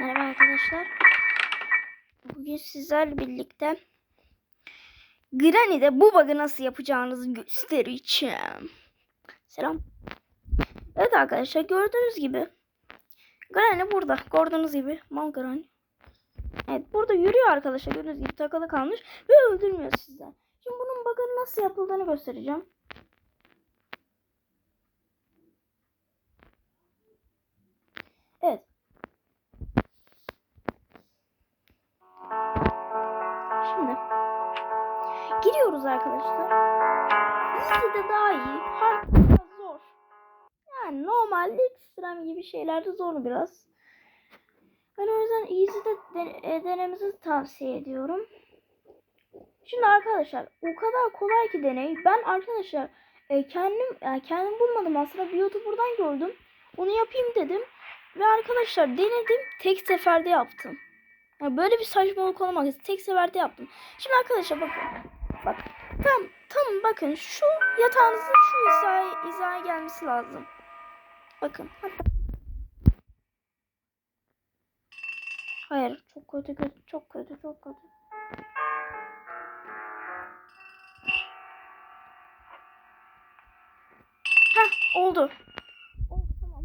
Merhaba arkadaşlar. Bugün sizlerle birlikte Granny'de bu bug'ı nasıl yapacağınızı göstereceğim. Selam. Evet arkadaşlar gördüğünüz gibi Granny burada. Gördüğünüz gibi mal Granny. Evet burada yürüyor arkadaşlar. Gördüğünüz gibi takılı kalmış ve öldürmüyor sizden. Şimdi bunun bug'ın nasıl yapıldığını göstereceğim. Arkadaşlar. Easy de daha iyi. Hard biraz zor. Yani normalde ekstrem gibi şeylerde zor biraz. Ben o yüzden Easy'de de, e, denemenizi tavsiye ediyorum. Şimdi arkadaşlar o kadar kolay ki deney. Ben arkadaşlar e, kendim yani kendim bulmadım aslında bir YouTuber'dan gördüm. Onu yapayım dedim. Ve arkadaşlar denedim. Tek seferde yaptım. Yani böyle bir saçmalık olamaz. Tek seferde yaptım. Şimdi arkadaşlar bakın. Bak. Tam tam bakın şu yatağınızın şu hizaya, hizaya gelmesi lazım. Bakın. Hayır, çok kötü kötü, çok kötü, çok kötü. Heh, oldu. Oldu tamam.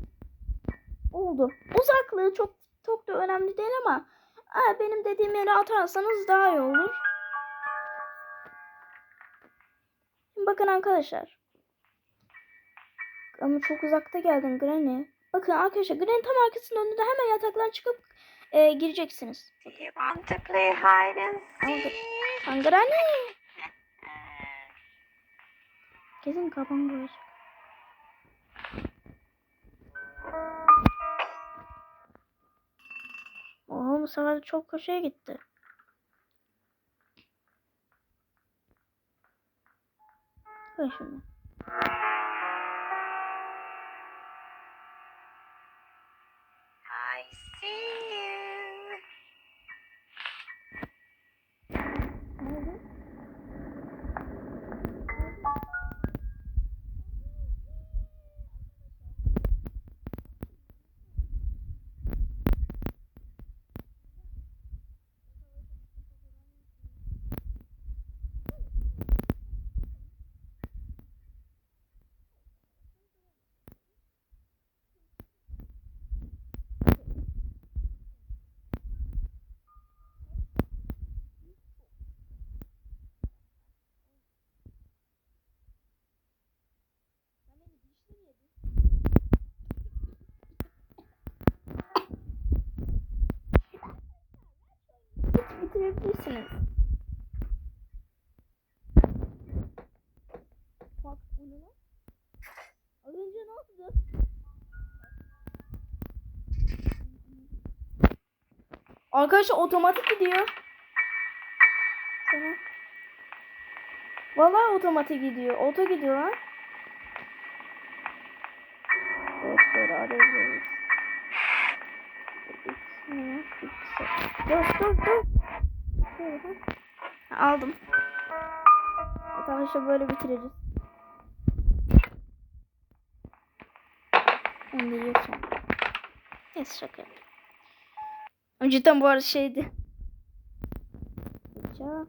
Oldu. Uzaklığı çok çok da önemli değil ama benim dediğim yere atarsanız daha iyi olur. Bakın arkadaşlar. Ama çok uzakta geldin Granny. Bakın arkadaşlar Granny tam arkasının önünde hemen yataktan çıkıp e, gireceksiniz. Do you want to play hide and seek? Granny. Kesin kafam bulaşık. Oha bu sefer çok köşeye gitti. 为什么？Bitirebilirsiniz. Bak bu ne lan? Az önce ne yaptı? Arkadaşlar otomatik gidiyor. Sana. Vallahi otomatik gidiyor. Oto gidiyor lan. Evet arayabiliriz. Dur dur dur. Aldım. Arkadaşlar böyle bitireceğiz. Onu da sonra. Neyse şaka yaptım. Önceden bu arada şeydi. Bıçağı.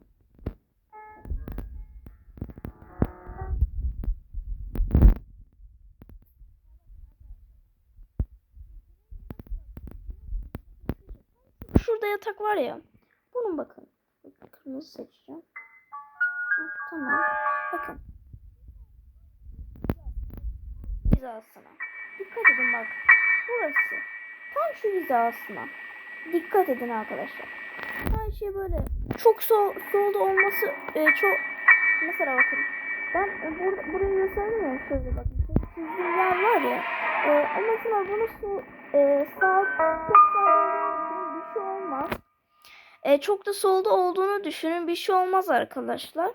Şurada yatak var ya. Bunun bakın. Kırmızı seçeceğim. Tamam. Bakın. Hizasına. Dikkat edin bak. Burası. Tam şu hizasına. Dikkat edin arkadaşlar. Her şey böyle çok sol, solda olması e, çok mesela bakın ben e, bur, burayı gösterdim ya şöyle bakın çizdiğim yer var ya e, ama mesela bunu su, e, sağ e, çok da solda olduğunu düşünün bir şey olmaz arkadaşlar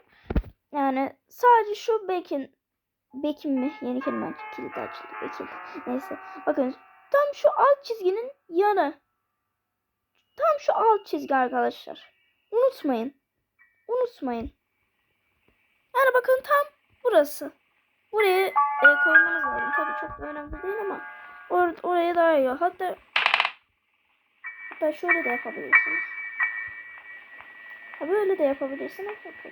yani sadece şu bekin bekin mi yeni kelime kilit açıldı bekin neyse bakın tam şu alt çizginin yanı Tam şu alt çizgi arkadaşlar. Unutmayın. Unutmayın. Yani bakın tam burası. Buraya e, koymanız lazım. Tabii çok da önemli değil ama or oraya daha iyi. Hatta Hatta şöyle de yapabilirsiniz. Ha böyle de yapabilirsiniz. Bakın.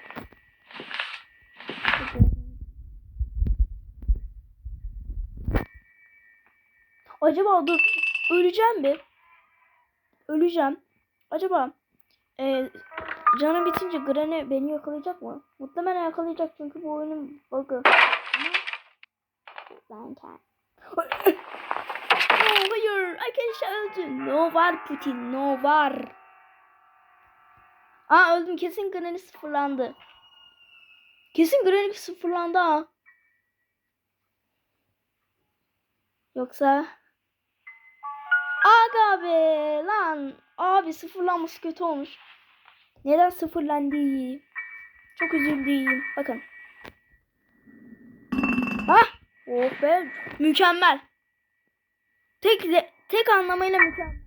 Acaba dur öleceğim bir. Öleceğim. Acaba e, canım bitince Granny beni yakalayacak mı? Muhtemelen yakalayacak çünkü bu oyunun bug'ı. Ben kendim. No, hayır. Arkadaşlar öldü. No var Putin. No var. Aa öldüm. Kesin Granny sıfırlandı. Kesin Granny sıfırlandı ha. Yoksa... Aga be lan. Abi sıfırlanması kötü olmuş. Neden sıfırlandı? Çok üzüldüm. Bakın. Ha? Oh be. Mükemmel. Tek tek anlamıyla mükemmel.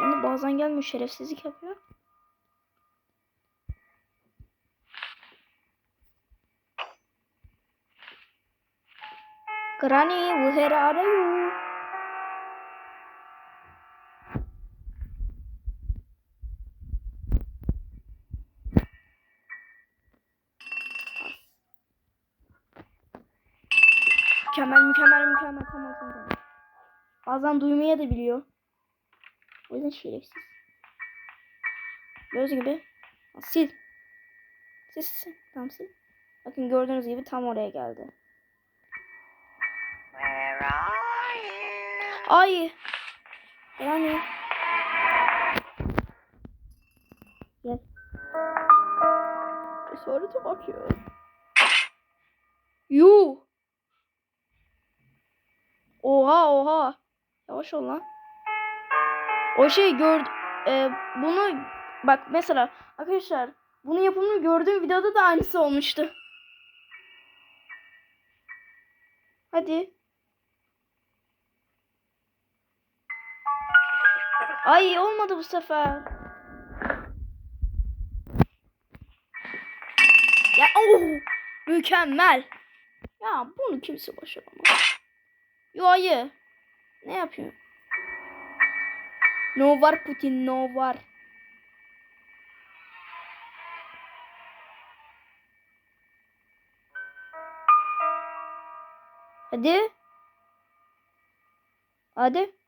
Granny bazen gelmiyor şerefsizlik yapıyor. Granny, where are you? Mükemmel, mükemmel, mükemmel. Tamam, tamam. Bazen duymaya da biliyor. O yüzden şerefsiz. Gördüğünüz gibi. Sil. Sil, sil. Tamam sil. Bakın gördüğünüz gibi tam oraya geldi. Where are you? Ay. Yani. Gel. Cesarete bak ya. Yuh. Oha oha. Yavaş ol lan. O şey gördü. e, bunu bak mesela arkadaşlar bunu yapımını gördüğüm videoda da aynısı olmuştu. Hadi. Ay olmadı bu sefer. Ya oh mükemmel. Ya bunu kimse başaramaz. Yo hayır. Ne yapıyorsun? No var Putin no var. Hadi. Hadi.